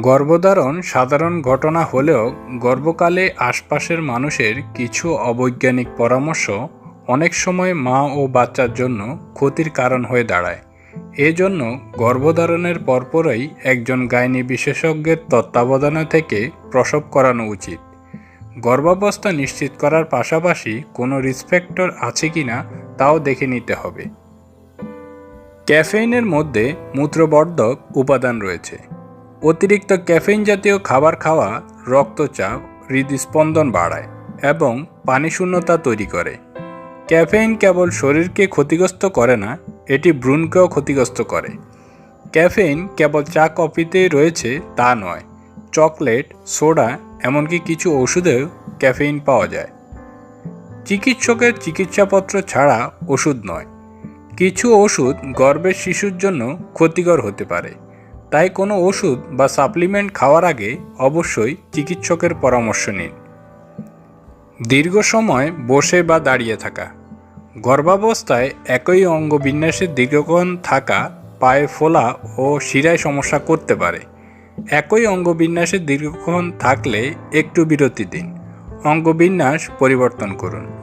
গর্ভধারণ সাধারণ ঘটনা হলেও গর্ভকালে আশপাশের মানুষের কিছু অবৈজ্ঞানিক পরামর্শ অনেক সময় মা ও বাচ্চার জন্য ক্ষতির কারণ হয়ে দাঁড়ায়। এজন্য গর্ভধারণের পরপরই একজন গাইনি বিশেষজ্ঞের তত্ত্বাবধানে থেকে প্রসব করানো উচিত। গর্ভাবস্থা নিশ্চিত করার পাশাপাশি কোনো রিসপেক্টর আছে কিনা তাও দেখে নিতে হবে। ক্যাফেইনের মধ্যে মূত্রবর্ধক উপাদান রয়েছে। অতিরিক্ত ক্যাফেইন জাতীয় খাবার খাওয়া রক্তচাপ, হৃদস্পন্দন বাড়ায় এবং পানি শূন্যতা তৈরি করে। ক্যাফেইন কেবল শরীরকে ক্ষতিগ্রস্ত করে না, এটি ভ্রূণকেও ক্ষতিগ্রস্ত করে। ক্যাফেইন কেবল চা কফিতেই রয়েছে তা নয়, চকলেট, সোডা, এমনকি কিছু ওষুধেও ক্যাফেইন পাওয়া যায়। চিকিৎসকের চিকিৎসাপত্র ছাড়া ওষুধ নয়, কিছু ওষুধ গর্ভের শিশুর জন্য ক্ষতিকর হতে পারে। তাই কোনো ওষুধ বা সাপ্লিমেন্ট খাওয়ার আগে অবশ্যই চিকিৎসকের পরামর্শ নিন। দীর্ঘ সময় বসে বা দাঁড়িয়ে থাকা। গর্ভাবস্থায় একই অঙ্গ বিন্যাসে দীর্ঘক্ষণ থাকা, পায়ে ফোলা ও শিরায় সমস্যা করতে পারে। একই অঙ্গবিন্যাসে দীর্ঘক্ষণ থাকলে একটু বিরতি দিন। অঙ্গবিন্যাস পরিবর্তন করুন।